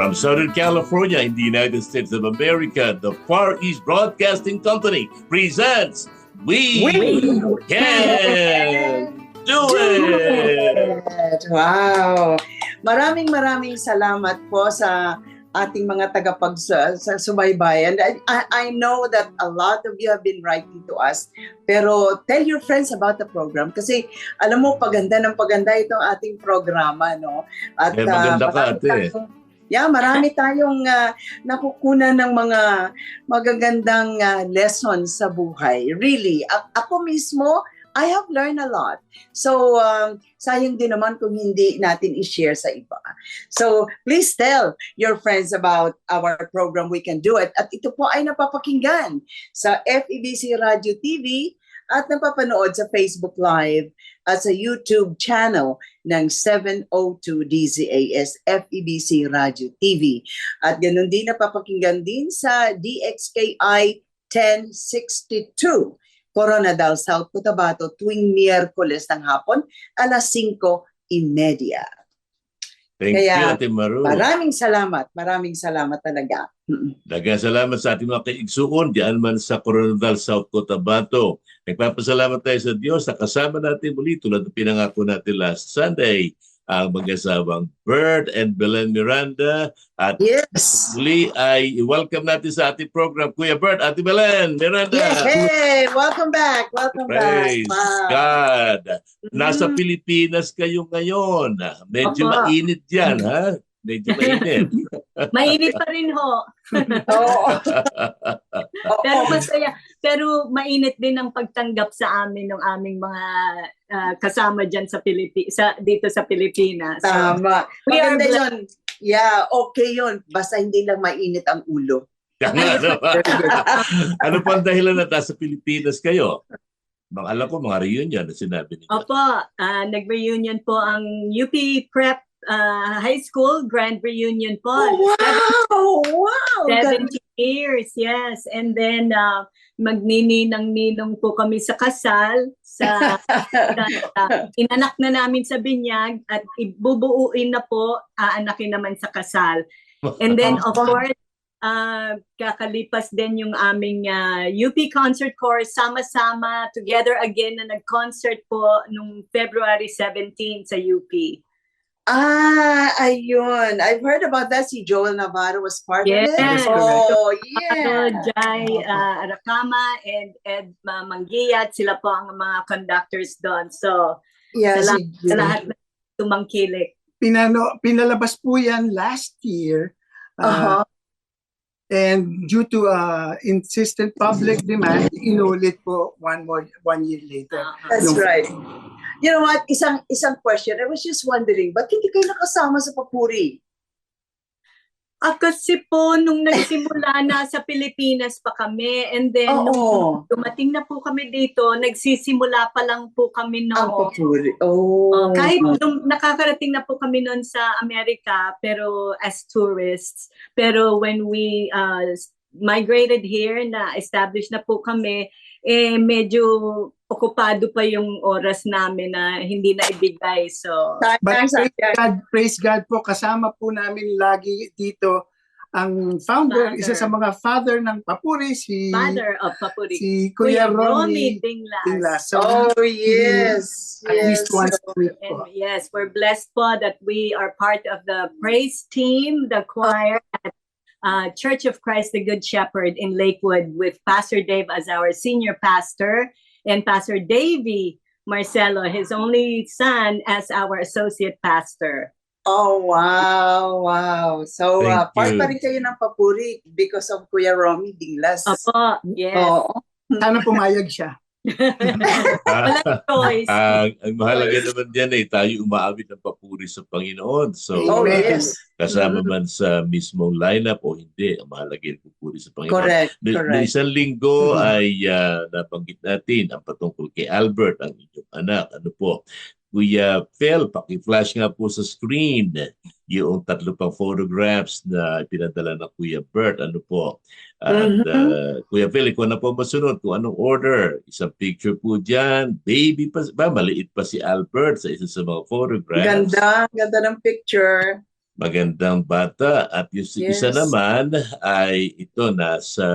From Southern California in the United States of America, the Far East Broadcasting Company presents We, Can Do It! Wow! Maraming maraming salamat po sa ating mga tagapag sa, sa subaybay. And I, I, know that a lot of you have been writing to us. Pero tell your friends about the program. Kasi alam mo, paganda ng paganda itong ating programa. No? At, Eh, maganda ah, ka, ate. tayong- Yeah, marami tayong ah, nakukunan ng mga magagandang ah, lessons sa buhay. Really, A- ako mismo, I have learned a lot. So, um, sayang din naman kung hindi natin i-share sa iba. So, please tell your friends about our program We Can Do It. At ito po ay napapakinggan sa FEBC Radio TV at napapanood sa Facebook Live at sa YouTube channel ng 702 DZAS FEBC Radio TV. At ganun din napapakinggan din sa DXKI 1062 Coronadal, South Cotabato tuwing Miyerkules ng hapon alas 5.30. Thank Kaya, you, Ate Maru. Maraming salamat. Maraming salamat talaga. Mm-mm. Dagang salamat sa ating mga kaigsuon diyan man sa Coronadal, South Cotabato. Nagpapasalamat tayo sa Diyos na kasama natin muli tulad ng pinangako natin last Sunday ang mag-asawang Bert and Belen Miranda at Yes. muli ay welcome natin sa ating program Kuya Bert, Ate Belen, Miranda. Yes. Hey, welcome back. Welcome Praise back. Wow. God. Nasa Mm. Pilipinas kayo ngayon. Medyo Apa. mainit yan, ha? Medyo mainit. Mainit pa rin ho. Oo. Pero masaya. Pero mainit din ang pagtanggap sa amin ng aming mga ah, kasama dyan sa Pilipi sa dito sa Pilipinas. So, Tama. We are yun. Yeah, okay yun. Basta hindi lang mainit ang ulo. ano, ano pa ang dahilan na nasa Pilipinas kayo? Mga alam ko, mga reunion na sinabi ninyo. Opo, ah, nag-reunion po ang UP Prep ah, High School Grand Reunion po. wow! Wow! 70 years, yes. And then, uh, magnininang-ninong po kami sa kasal. Sa, uh, inanak na namin sa binyag at ibubuuin na po, aanakin naman sa kasal. And then, of course, uh, kakalipas din yung aming uh, UP Concert Corps, sama-sama, together again na nag-concert po nung February 17 sa UP. Ah, ayun. I've heard about that. Si Joel Navarro was part Yes, of it. Oh, yeah. Jai uh, Arakama and Ed uh, Manggiyat, sila po ang mga conductors doon. So, Yeah, sa, si sa lahat na tumangkilik. pinano pinalabas po yan last year Uh-huh. uh, and due to uh, insistent public demand inulit po one more one year later Uh, That's Yung- right. You know what? Isang isang question. I was just wondering, ba't hindi kayo nakasama sa papuri? ah, kasi po, nung nagsimula na sa Pilipinas pa kami, and then nung Oo. dumating na po kami dito, nagsisimula pa lang po kami Ang noon. papuri. Oh. Uh, kahit nung nakakarating na po kami noon sa Amerika, pero as tourists, pero when we uh, migrated here, na established na po kami, eh medyo okupado pa yung oras namin na hindi na ibigay. So, but praise. God, praise God po kasama po namin lagi dito ang founder, Father. isa sa mga father ng Papuri si Father of Papuri. si Kuya Ronnie Dinglas. Dinglas. So Oh, yes. at yes. least once a week po. And yes, we're blessed po that we are part of the praise team, the choir at uh, Church of Christ the Good Shepherd in Lakewood with Pastor Dave as our senior pastor and Pastor Davey Marcelo, his only son, as our associate pastor. Oh, wow, wow. So, uh, Thank part you. pa rin kayo ng papuri because of Kuya Romy Dinglas. Opo, yes. Oo. Sana pumayag siya. Walang choice. ang, ang mahalaga naman dyan eh, tayo umaawit ng papuri sa Panginoon. So, Oh, Amen. yes. kasama man sa mismong lineup o hindi, ang mahalaga yung pupuri sa Panginoon. Correct, no correct. isang linggo Mhm. ay ah, nabanggit natin ang patungkol kay Albert, ang inyong anak. Ano po? Kuya Phil, paki-flash nga po sa screen yung tatlo pang photographs na pinadala ng Kuya Bert. Ano po? At ah, Kuya Phil, ikaw na po masunod kung anong order. Isang picture po dyan. Baby pa, ba? Maliit pa si Albert sa isa sa mga photographs Ganda, ganda ng picture. magandang bata at yung si- isa Yes. naman ay ito nasa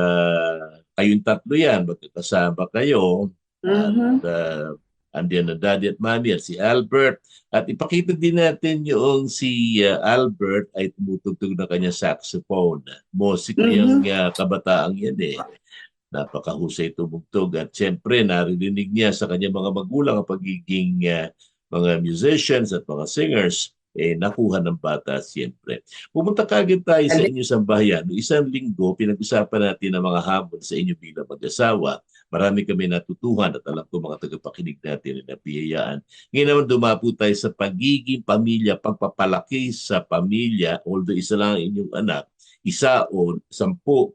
kayong tatlo yan magkakasama kayo Mhm. at uh, andiyan na daddy at mommy at si Albert at ipakita din natin yung si uh, Albert ay tumutugtog ng kanya saxophone music Mhm. yung uh, kabataang yan eh napakahusay tumugtog at syempre naririnig niya sa kanya mga magulang ang pagiging uh, mga musicians at mga singers eh nakuha ng bata siyempre. Pumunta kagad tayo sa inyo sa bayan. Noong isang linggo, pinag-usapan natin ang mga hamon sa inyo bilang mag-asawa. Marami kami natutuhan at alam ko mga tagapakinig natin na napiyayaan. Ngayon naman dumapo tayo sa pagiging pamilya, pagpapalaki sa pamilya, although isa lang ang inyong anak, isa o sampu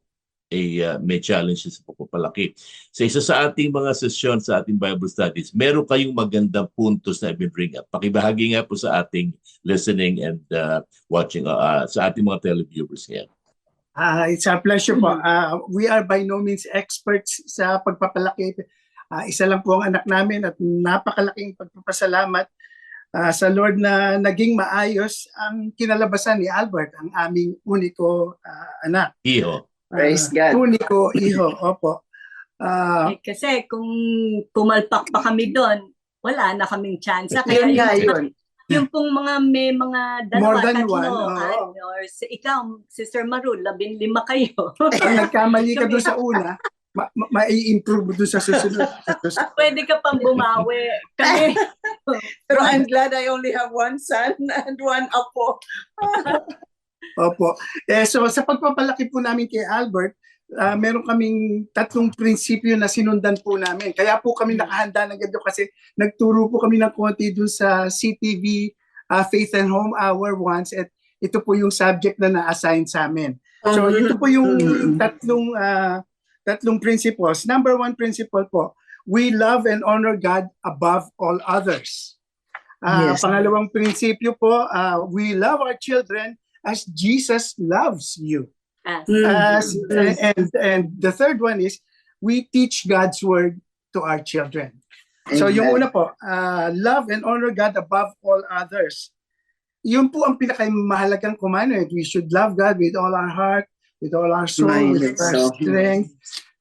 ay uh, may challenges sa pagpapalaki. Sa isa sa ating mga sesyon sa ating Bible studies, meron kayong magandang puntos na i-bring up. Pakibahagi nga po sa ating listening and uh, watching uh, uh, sa ating mga televiewers ngayon. Ah, it's a pleasure po. Ah, we are by no means experts sa pagpapalaki. Ah, isa lang po ang anak namin at napakalaking pagpapasalamat ah, sa Lord na naging maayos ang kinalabasan ni Albert, ang aming uniko ah, anak. Iho. Praise Ah, God. Uniko iho, opo. Ah, Eh, kasi kung pumalpak pa kami doon, wala na kaming chance. Kaya Yun nga, yun. yung pong mga may mga dalawa, More than tatlo, one, oo. ano, or si, ikaw, Sister Maru, labing lima kayo. pag nagkamali ka doon sa una, ma- ma- ma-improve mo doon sa susunod. Pwede ka pang bumawi. Kami, Pero I'm glad I only have one son and one apo. Opo. Eh, so sa pagpapalaki po namin kay Albert, ah, meron kaming tatlong prinsipyo na sinundan po namin. Kaya po kami nakahanda ng ganito kasi nagturo po kami ng konti dun sa CTV ah, Faith and Home Hour once at ito po yung subject na na-assign sa amin. So ito po yung Mhm. tatlong ah, tatlong principles. Number one principle po, we love and honor God above all others. Ah, Yes. Pangalawang prinsipyo po, ah, we love our children as Jesus loves you. Ah, As, and, and the third one is, we teach God's word to our children. So yung una po, ah, love and honor God above all others. Yun po ang pinakamahalagang commandment. We should love God with all our heart, with all our soul, Mind with our soul. strength.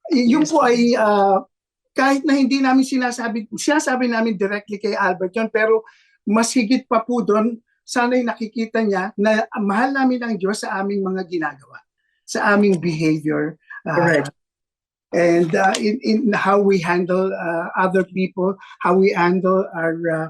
Yun po ay ah, kahit na hindi namin sinasabi, sinasabi namin directly kay Albert yun, pero mas higit pa po doon, sana'y nakikita niya na mahal namin ang Diyos sa aming mga ginagawa, sa aming behavior. ah, Correct. and uh, in, in how we handle uh, other people, how we handle our uh,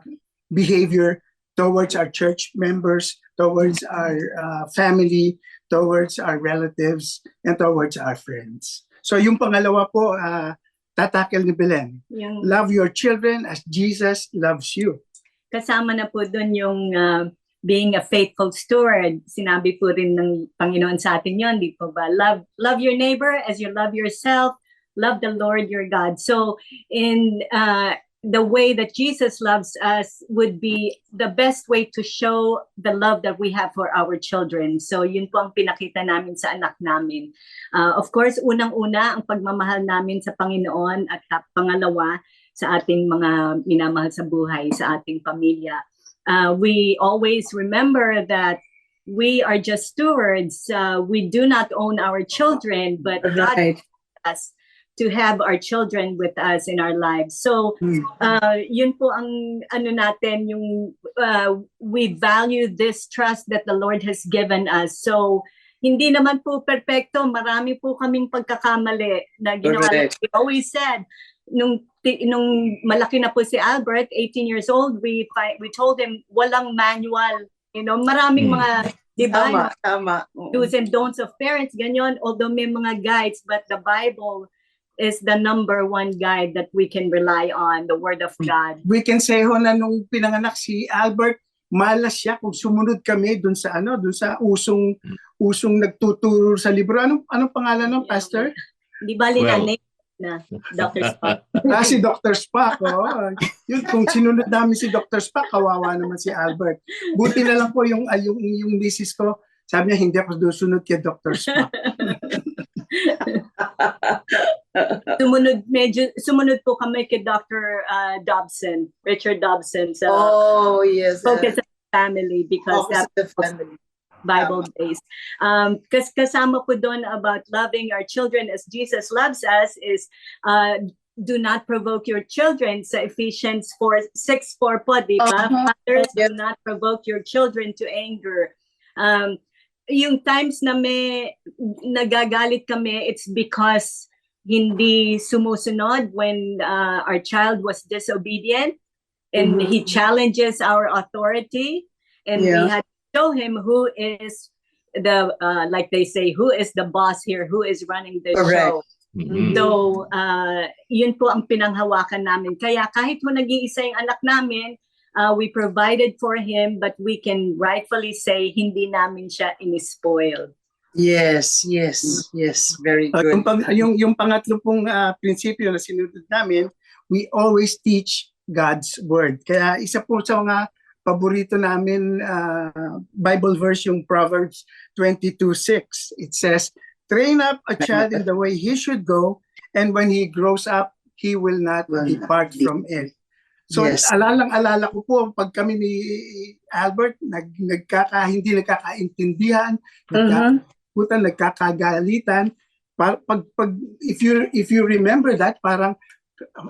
behavior towards our church members, towards our uh, family, towards our relatives, and towards our friends. So yung pangalawa po, uh, tatakil ni Belen. yung Love your children as Jesus loves you. kasama na po doon yung ah, being a faithful steward. Sinabi po rin ng Panginoon sa atin yon, di po ba? Love, love your neighbor as you love yourself. Love the Lord your God. So, in uh, the way that Jesus loves us would be the best way to show the love that we have for our children. So, yun po ang pinakita namin sa anak namin. Uh, of course, unang-una, ang pagmamahal namin sa Panginoon at pangalawa, sa ating mga minamahal sa buhay, sa ating pamilya. Uh, we always remember that we are just stewards. Uh, we do not own our children, but God Right. us to have our children with us in our lives. So, Hmm. uh, yun po ang ano natin, yung uh, we value this trust that the Lord has given us. So, hindi naman po perpekto. Marami po kaming pagkakamali na ginawa. Correct. We always said, nung, nung malaki na po si Albert, 18 years old, we, we told him, walang manual. You know, maraming Hmm. mga, di ba, Tama, tama. Do's and don'ts of parents, ganyan, although may mga guides, but the Bible is the number one guide that we can rely on, the Word of God. We can say ho na nung pinanganak si Albert, malas siya kung sumunod kami dun sa ano, dun sa usong usong nagtuturo sa libro. Anong anong pangalan ng pastor? Di ba na Well. name na Dr. Spock? Ah, si Dr. Spock. Oh. Yun, kung sinunod namin si Dr. Spock, kawawa naman si Albert. Buti na lang po yung, ah, yung, yung misis ko, sabi niya, hindi ako susunod kay Dr. Spock. Sumunod, medyo, sumunod po kami kay Dr. uh, Dobson, Richard Dobson sa Oh, yes. Focus on Family because Focus that the family. Bible based. Um, kas kasama ko doon about loving our children as Jesus loves us is uh, do not provoke your children sa Ephesians 4, 6, 4 po, di ba? Uh-huh. Fathers, do not provoke your children to anger. Um, yung times na may nagagalit kami, it's because hindi sumusunod when uh, our child was disobedient and Mhm. he challenges our authority and we Yeah. had to show him who is the uh, like they say who is the boss here who is running the show Mhm. so uh, yun po ang pinanghawakan namin kaya kahit po nag-iisa yung anak namin uh, we provided for him but we can rightfully say hindi namin siya inispoiled Yes, yes, yes. Very Uh, yung, good. pang, yung, yung pangatlo pong ah, prinsipyo na sinunod namin, we always teach God's Word. Kaya isa po sa mga paborito namin ah, Bible verse yung Proverbs 22:6. It says, "Train up a child in the way he should go, and when he grows up, he will not Will not depart de- from it." So Yes. alalang-alala ko po pag kami ni Albert nag nagkaka hindi nagkakaintindihan, nagka, Mhm. puta nagkakagalitan pa- pag pag if you if you remember that parang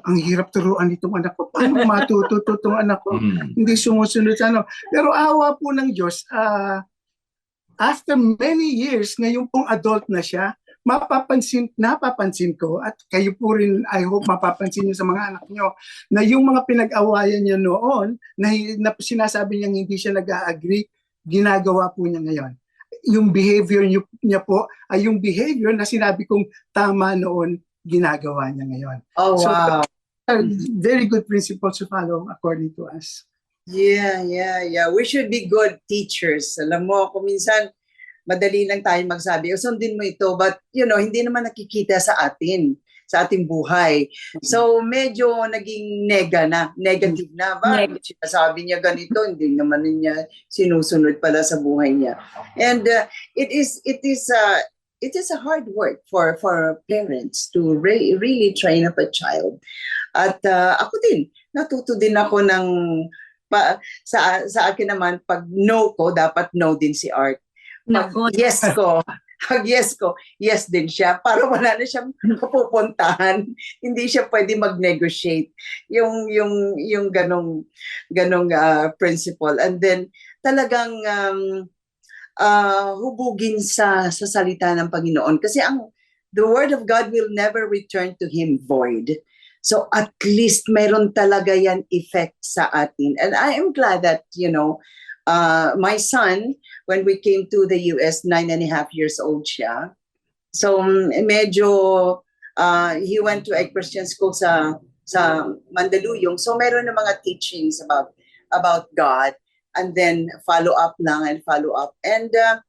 ang hirap turuan nitong anak ko. Paano matututo tong anak ko? Mhm. hindi sumusunod sa ano. Pero awa po ng Diyos ah, after many years ngayon pong adult na siya mapapansin napapansin ko at kayo po rin I hope mapapansin niyo sa mga anak niyo na yung mga pinag-awayan niya noon na, na sinasabi niya hindi siya nag-agree ginagawa po niya ngayon. Yung behavior niyo- niya po ay yung behavior na sinabi kong tama noon ginagawa niya ngayon. Oh, So, wow. Uh, Very good principles to follow according to us. Yeah, yeah, yeah. We should be good teachers. Alam mo, kung minsan, madali lang tayo magsabi, "O, sundin mo ito, but, you know, hindi naman nakikita sa atin, sa ating buhay. So, medyo naging nega na, negative na. Ba? Sinasabi niya ganito, hindi naman niya sinusunod pala sa buhay niya. And uh, it is, it is, uh, it is a hard work for for parents to re- really train up a child. At uh, ako din, natuto din ako ng pa, sa sa akin naman pag no ko dapat no din si Art. Pag Nako. yes ko, pag yes ko, yes din siya para wala na siyang pupuntahan. Hindi siya pwede mag-negotiate yung yung yung ganong ganong ah, principle. And then talagang um, ah, hubugin sa sa salita ng Panginoon kasi ang the word of God will never return to him void. So at least meron talaga yan effect sa atin. And I am glad that, you know, uh, my son, when we came to the US, nine and a half years old siya. So medyo, uh, he went to a Christian school sa sa Mandaluyong. So meron na mga teachings about about God and then follow up lang and follow up. And uh,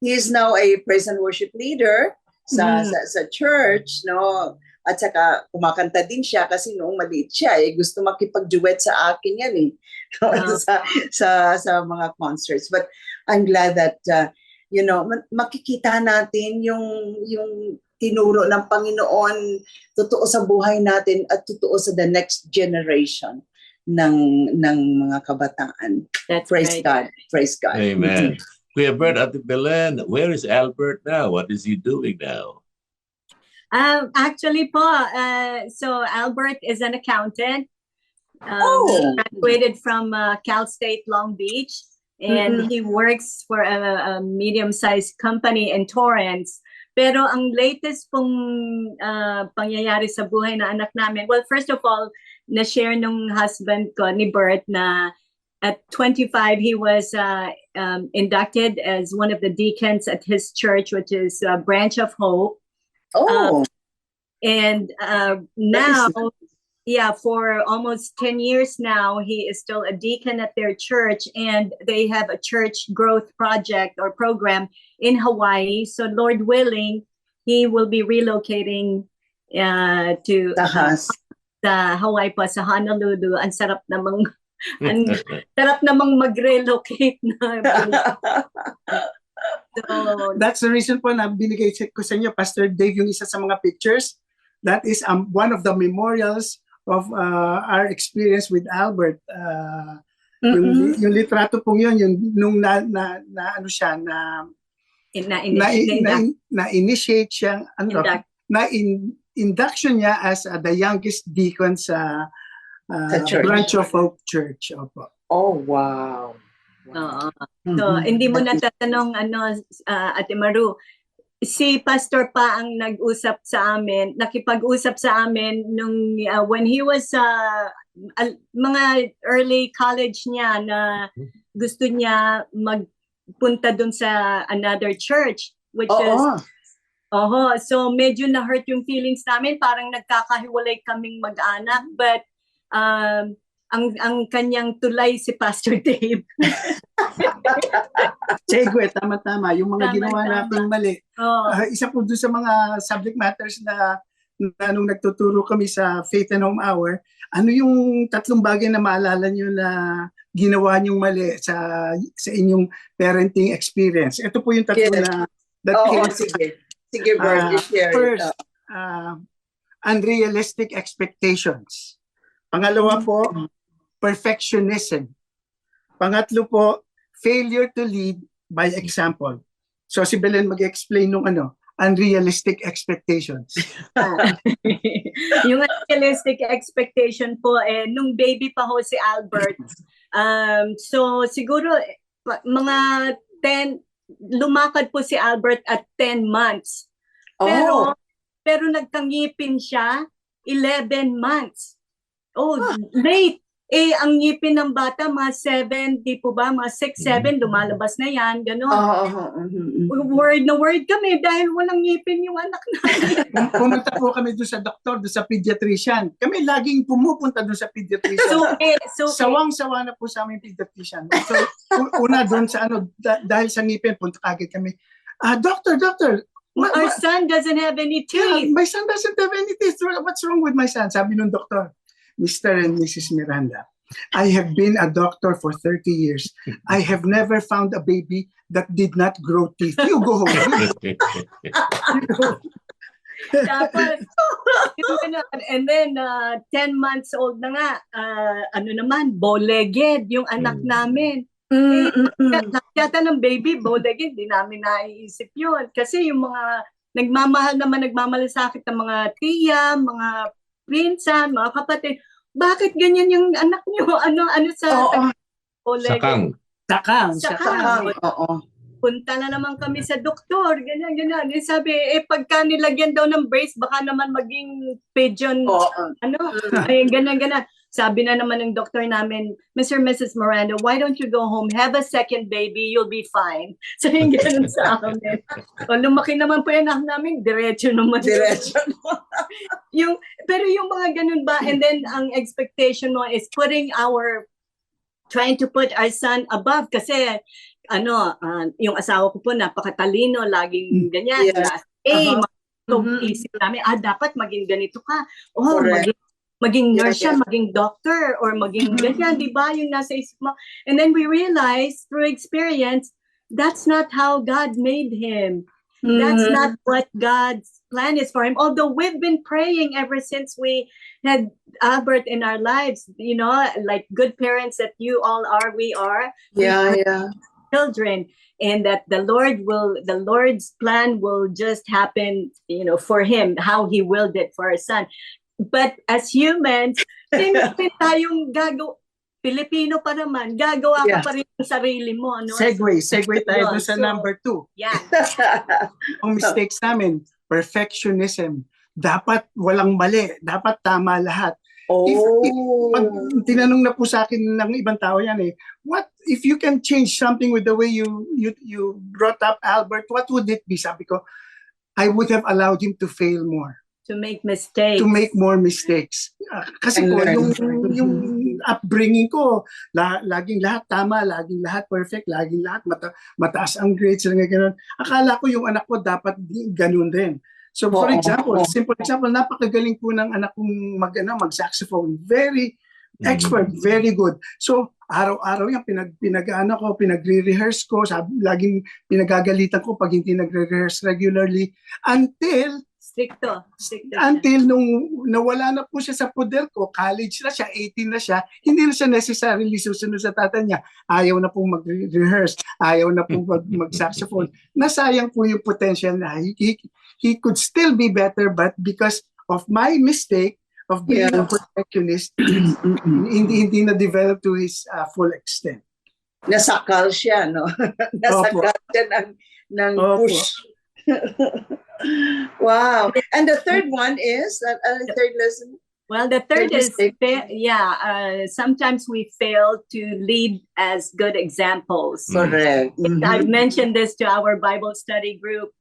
he is now a praise and worship leader sa, Mm. sa sa church, no? At saka kumakanta din siya kasi noong maliit siya, eh, gusto makipag-duet sa akin yan eh. Wow. sa, sa, sa mga concerts. But I'm glad that, uh, you know, ma- makikita natin yung, yung tinuro ng Panginoon totoo sa buhay natin at totoo sa the next generation ng ng mga kabataan. That's Praise right. God. Praise God. Amen. Kuya Bert at Belen, where is Albert now? What is he doing now? Um, actually po, uh, so Albert is an accountant. Um, Oh. graduated from uh, Cal State Long Beach, and Mhm. he works for a, a medium-sized company in Torrance. Pero ang latest pong uh, pangyayari sa buhay na anak namin, well, first of all, na-share nung husband ko ni Bert na at 25, he was uh, um, inducted as one of the deacons at his church, which is uh, Branch of Hope. Oh, And uh, now, yeah, for almost 10 years now, he is still a deacon at their church, and they have a church growth project or program in Hawaii. So, Lord willing, he will be relocating uh, to Tahas. Sa Hawaii pa sa Honolulu. Ang sarap namang ang sarap namang mag-relocate na. so, That's the reason po na binigay ko sa inyo, Pastor Dave, yung isa sa mga pictures. That is um, one of the memorials of uh, our experience with Albert. Uh, yung, Mm-mm. yung litrato pong yun, yung nung na, na, na ano siya, na, na, na, na, na, na, initiate siya, ano, Induct. na in, induction niya as uh, the youngest deacon sa, uh, Sa church. Branch of Hope Church. Opo. Oh, wow. Oo. So, Mhm. hindi mo natatanong ano, uh, Ate Maru, si pastor pa ang nag-usap sa amin, nakipag-usap sa amin nung uh, when he was uh, al- mga early college niya na gusto niya magpunta dun sa another church which is Oo. Oho, so medyo na-hurt yung feelings namin, parang nagkakahiwalay kaming mag-anak, but um, ang ang kanyang tulay si Pastor Dave. Segue, tama-tama. Yung mga Tama, ginawa tama. nating mali. Oh, Ah, isa po doon sa mga subject matters na, na nung nagtuturo kami sa Faith and Home Hour, ano yung tatlong bagay na maalala nyo na ginawa nyong mali sa sa inyong parenting experience? Ito po yung tatlo Yes. na that Oo, came- sige. Sige, Bert, Ah, share it. first, uh, unrealistic expectations. Pangalawa po, perfectionism. Pangatlo po, failure to lead by example. So si Belen mag-explain nung ano, unrealistic expectations. yung realistic expectation po eh nung baby pa ho si Albert. Um so siguro eh, mga 10 lumakad po si Albert at 10 months. Pero oh, pero nagkangipin siya 11 months. Oh, late. Eh, ang ngipin ng bata, mga 7, di po ba? Mga 6, 7, lumalabas na yan, gano'n. oo, oo, mhm, mhm. Word na word kami dahil walang ngipin yung anak namin. Pum- Pumunta po kami doon sa doktor, doon sa pediatrician. Kami laging pumupunta doon sa pediatrician. so, eh, so, Sawang-sawa na po sa aming pediatrician. So, una doon sa ano, da- dahil sa ngipin, punta kagad kami. Ah, doctor, doctor, ma- our son doesn't have any yeah, teeth. my son doesn't have any teeth. What's wrong with my son? Sabi nung doktor, Mr. and Mrs. Miranda, I have been a doctor for 30 years. I have never found a baby that did not grow teeth. You go home. You go. Tapos, ganun. and then, uh, 10 months old na nga, uh, ano naman, bow-legged, yung anak Mm. namin. Mm, mm, mm. Nakita ng baby, bow-legged, di namin naiisip yun. Kasi yung mga nagmamahal naman, nagmamalasakit ng mga tiya, mga pinsan, mga kapatid, bakit ganyan yung anak nyo? Ano, ano sa Oo, bow-legged? Sakang. Sakang, Sakang. sakang. oo. punta na naman kami sa doktor, ganyan, ganyan. Eh, sabi, eh, pagka nilagyan daw ng brace, baka naman maging pigeon, Oo. ano, ay, ganyan, ganyan. Sabi na naman ng doktor namin, Mr. and Mrs. Miranda, why don't you go home, have a second baby, you'll be fine. So, yung ganun sa amin. O, lumaki naman po yung anak namin, diretso naman. Diretso. yung, pero yung mga ganun ba, and then ang expectation mo is putting our, trying to put our son above, kasi, ano, ah, yung asawa ko po, napakatalino, laging ganyan. Yeah. Class A, Uh-huh. so Mhm. isip namin, ah, dapat maging ganito ka. Oh, Correct. maging, maging nurse siya, maging doctor, or maging Mhm. ganyan, di ba? Yung nasa isip mo. And then we realize through experience, that's not how God made him. That's Mhm. not what God's plan is for him. Although we've been praying ever since we had Albert in our lives, you know, like good parents that you all are, we are Yeah, yeah. children, and that the Lord will, the Lord's plan will just happen, you know, for him, how he willed it for our son. But as humans, siyempre tayong gagaw, Pilipino pa naman, gagawa Yeah. ka pa rin ng sarili mo. Ano? Segue, segue tayo doon sa so- number two. Yan. Ang mistakes namin, perfectionism. Dapat walang mali, dapat tama lahat. oh. Pag tinanong na po sa akin ng ibang tao yan eh, what if you can change something with the way you you you brought up Albert, what would it be? Sabi ko, I would have allowed him to fail more. To make mistakes. to make more mistakes. Ah, kasi And po, learn. yung, yung upbringing ko, la, laging lahat tama, laging lahat perfect, laging lahat mata, mataas ang grades, lang ganun. Akala ko yung anak ko dapat ganun din. So for Oo. example, simple example, napakagaling po ng anak kong mag, ano, mag-saxophone. Very expert, very good. So, araw-araw yan, pinag, pinag-ano ko, pinagre-rehearse ko, sabi, laging pinagagalitan ko pag hindi nagre-rehearse regularly until Stricto. Stricto. siya. until nung nawala na po siya sa poder ko, college na siya, 18 na siya, hindi na siya necessarily susunod sa tata niya. Ayaw na pong mag-rehearse, ayaw na pong mag- mag-saxophone. Nasayang po yung potential na he, he, he could still be better but because of my mistake of being Yeah. a perfectionist, hindi hindi na develop to his uh, full extent. Nasakal siya, no? Nasakal siya ng, ng Opo. push. Wow. And the third one is, uh, uh, third lesson, Well, the third is, fa- yeah, uh, sometimes we fail to lead as good examples. correct. I've Mhm. mentioned this to our Bible study group.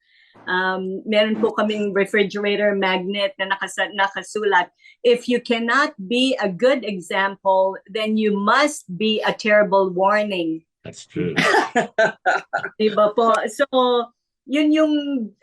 Um, meron po kaming refrigerator magnet na nakasa- nakasulat. If you cannot be a good example, then you must be a terrible warning. That's true. Diba po? So, yun yung,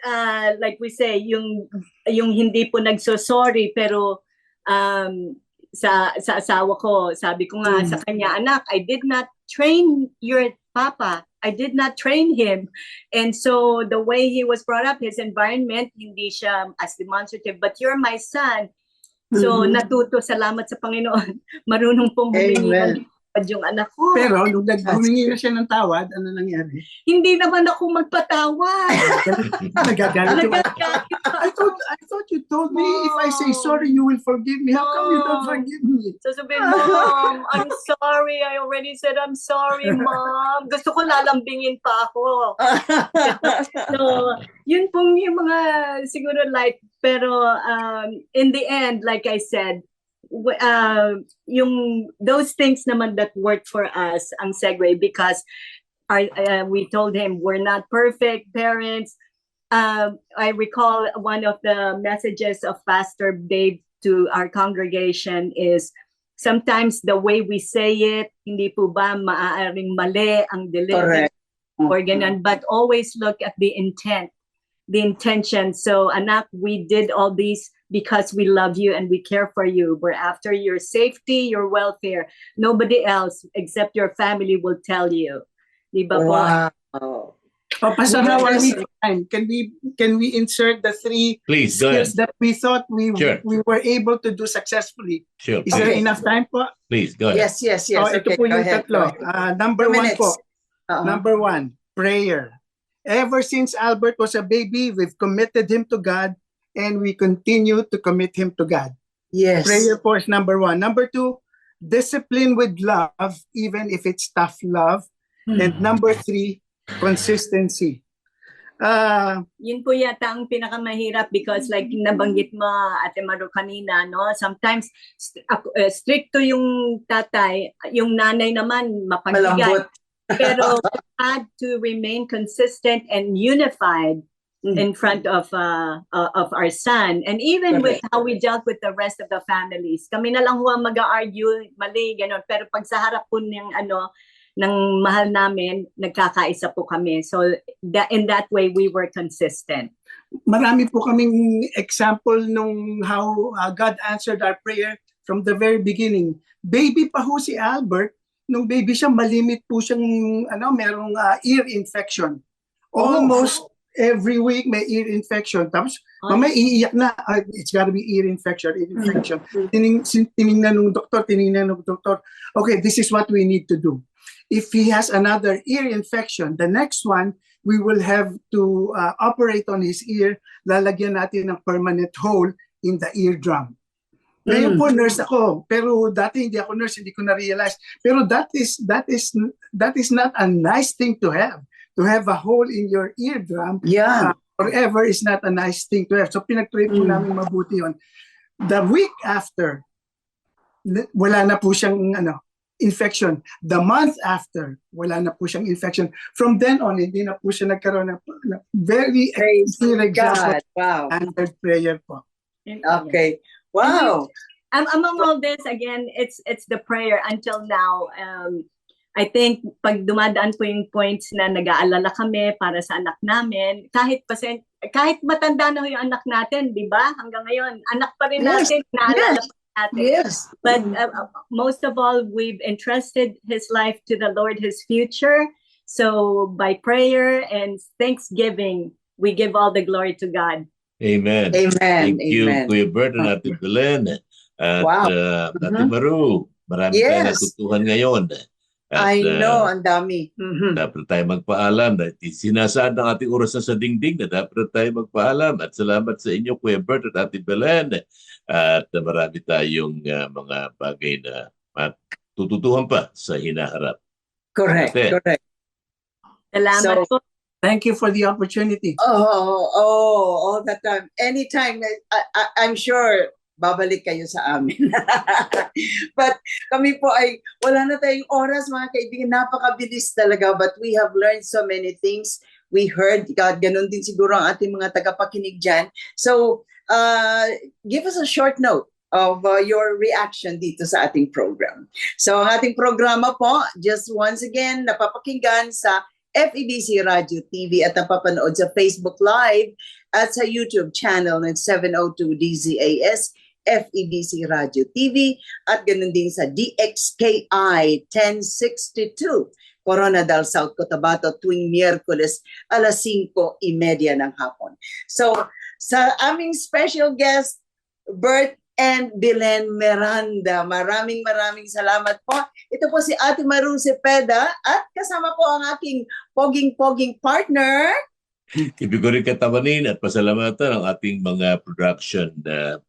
uh, like we say, yung, yung hindi po nagsosorry, pero um, sa, sa asawa ko, sabi ko nga sa kanya, anak, I did not train your papa. I did not train him. And so, the way he was brought up, his environment, hindi siya as demonstrative, but you're my son. So, Mhm. natuto, salamat sa Panginoon. Marunong pong humingi ng tawad yung anak ko. Pero nung nag- humingi na siya ng tawad, ano nangyari? hindi naman ako magpatawad. Nagagalit yung I thought I thought you told me if I say sorry you will forgive me. How come you don't forgive me? So sabihin, Mom, I'm sorry. I already said I'm sorry, Mom. Gusto ko lalambingin pa ako. So, yun pong yung mga siguro light. Pero um, in the end, like I said, uh, yung those things naman that worked for us ang segue because our, uh, we told him we're not perfect parents. Um, I recall one of the messages of Pastor Dave to our congregation is sometimes the way we say it, hindi po ba maaaring mali ang delivery correct. or ganun, but always look at the intent, the intention. So, anak, we did all these because we love you and we care for you. We're after your safety, your welfare. Nobody else except your family will tell you. Di ba po? Wow. Oh, Pastor, Well, how we Can we can we insert the three Please, go ahead. skills that we thought we Sure. we were able to do successfully? Sure. Is there enough time po? Please, go ahead. Yes, yes, yes. oh, ito po go yung ahead, tatlo. go ahead. Ah, number Two one minutes. po. Uh-huh. Number one, prayer. Ever since Albert was a baby, we've committed him to God and we continue to commit him to God. Yes. Prayer is number one. Number two, discipline with love, even if it's tough love. And number three, consistency. Uh, Yun po yata ang pinakamahirap because like nabanggit mo Ate Maru kanina, no? Sometimes st- ako- eh, stricto yung tatay, yung nanay naman mapagbigay. Malambot. Pero we had to remain consistent and unified Mm. in front of uh, uh, of our son. And even with how we dealt with the rest of the families kami na lang ho ang mag-argue mali ganon pero pag sa harap po ng ano ng mahal namin nagkakaisa po kami. So that in that way we were consistent. Marami po kaming example nung how uh, God answered our prayer from the very beginning. Baby pa ho si Albert, nung baby siya, malimit po siyang ano, merong uh, ear infection. Almost every week may ear infection. Tapos mamaya iiyak na, "Ah, it's gotta be ear infection, ear infection. Tining, tiningnan ng doktor, tiningnan ng doktor, okay, this is what we need to do. If he has another ear infection, the next one, we will have to uh, operate on his ear, lalagyan natin ng permanent hole in the eardrum. Ngayon po nurse ako, pero dati hindi ako nurse, hindi ko na-realize. Pero that is that is that is not a nice thing to have. To have a hole in your eardrum Yeah. forever is not a nice thing to have. So pinag-pray po Mm. namin mabuti yon. The week after, wala na po siyang ano, infection. The month after, wala na po siyang infection. From then on, hindi na po siya nagkaroon ng ng very Praise clear example God. Wow. answered prayer po. Okay. Wow. Um, among all this, again, it's it's the prayer until now. Um, I think pag dumadaan po yung points na nag-aalala kami para sa anak namin, kahit pasen, kahit matanda na yung anak natin, di ba? Hanggang ngayon, anak pa rin Yes. natin, naalala Yes. pa natin. Yes. But uh, uh, most of all, we've entrusted his life to the Lord, his future. So by prayer and thanksgiving, we give all the glory to God. Amen. Amen. Thank you, Amen. Kuya Bert and Ate Belen. At Wow. uh, Ate Mhm. Maru, marami tayong Yes. natutuhan ngayon. At, I uh, know, ang dami. Mhm. dapat tayo magpaalam. Dahil Sinasaad ng ating oras na sa dingding na dapat tayo magpaalam. At salamat sa inyo, Kuya Bert at Ate Belen. At uh, marami tayong uh, mga bagay na matututuhan pa sa hinaharap. Correct, Ate. correct. Salamat So- po. Thank you for the opportunity. Oh, oh, all the time. Anytime, I, I, I'm sure babalik kayo sa amin. but kami po ay, wala na tayong oras mga kaibigan, napakabilis talaga, but we have learned so many things. We heard, God, ganun din siguro ang ating mga tagapakinig dyan. So, uh, give us a short note of uh, your reaction dito sa ating program. So, ang ating programa po, just once again, napapakinggan sa FEBC Radio TV at napapanood sa Facebook Live at sa YouTube channel ng 702 DZAS FEBC Radio TV at ganun din sa DXKI 1062 Coronadal, South Cotabato tuwing Miyerkules alas 5.30 ng hapon. So, sa aming special guest, Bert and Belen Miranda. Maraming maraming salamat po. Ito po si Ate Maru Cepeda at kasama po ang aking poging-poging partner. Ibig ko rin katawanin at pasalamatan ang ating mga production uh,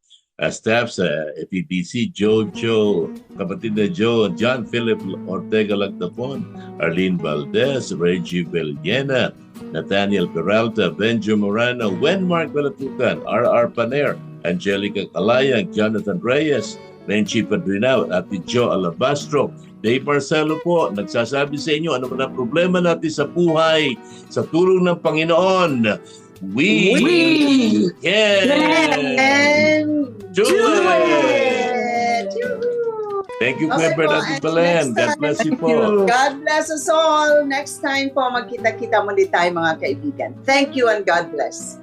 uh, staff sa FEBC, Jojo, kapatid na Joe, John Philip Ortega Lagtapon, Arlene Valdez, Reggie Villena, Nathaniel Peralta, Benjo Morano, Wenmark Velatucan, R.R. Paner, Angelica Calayang, Jonathan Reyes, Renchi Padrinao, at Joe Alabastro. Dave Marcelo po, nagsasabi sa inyo ano man ang problema natin sa buhay, sa tulong ng Panginoon. We, We can And do do it! Thank you, Okay Kuya and Belen. God bless you po. God bless us all. Next time po, magkita-kita muli tayo mga kaibigan. Thank you and God bless.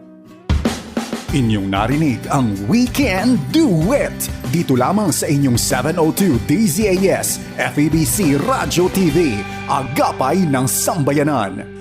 Inyong narinig ang Weekend Duet dito lamang sa inyong 702 DZAS FEBC Radio TV, Agapay ng Sambayanan.